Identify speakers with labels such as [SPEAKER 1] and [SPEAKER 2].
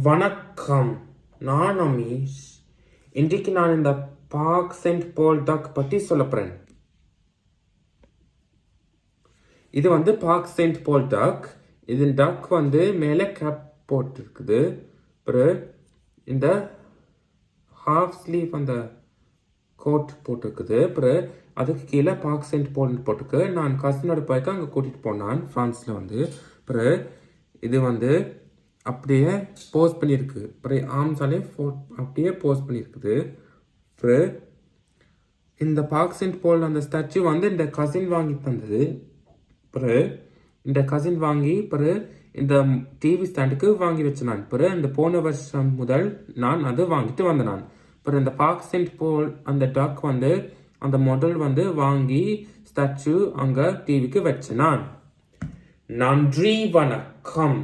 [SPEAKER 1] வணக்கம். நான் அமீஷ். இன்றைக்கு நான் இந்த பார்க் சென்ட் போல் டக் பற்றி சொல்ல போகிறேன் இது வந்து பார்க் சென்ட் போல் டக் இது டக் வந்து மேலே கேப் போட்டிருக்குது. அப்புறம் இந்த ஹாஃப் ஸ்லீவ் அந்த கோட் போட்டிருக்குது. அப்புறம் அதுக்கு கீழே பார்க் சென்ட் போல் போட்டிருக்கு. நான் கசினோட போய்க்கு அங்கே கூட்டிகிட்டு போனான் ஃப்ரான்ஸில் வந்து. அப்புறம் இது வந்து அப்படியே போஸ்ட் பண்ணியிருக்கு. அப்புறம் ஆம்ஸாலே ஃபோ அப்படியே போஸ்ட் பண்ணியிருக்குது. அப்புறம் இந்த பாக்ஸின் சென்ட் அந்த ஸ்டாச்சு வந்து இந்த கசின் வாங்கி தந்தது. அப்புறம் இந்த கசின் வாங்கி பிறகு இந்த டிவி ஸ்டாண்டுக்கு வாங்கி வச்சேன் நான் பிறகு இந்த போன வருஷம் முதல் நான் அது வாங்கிட்டு வந்தேன் நான் பிறகு இந்த பாக்ஸின் சென்ட் போல் அந்த டாக் வந்து அந்த மாடல் வந்து வாங்கி ஸ்டாச்சு அங்கே டிவிக்கு வச்சேன் நான் நன்றி வணக்கம்.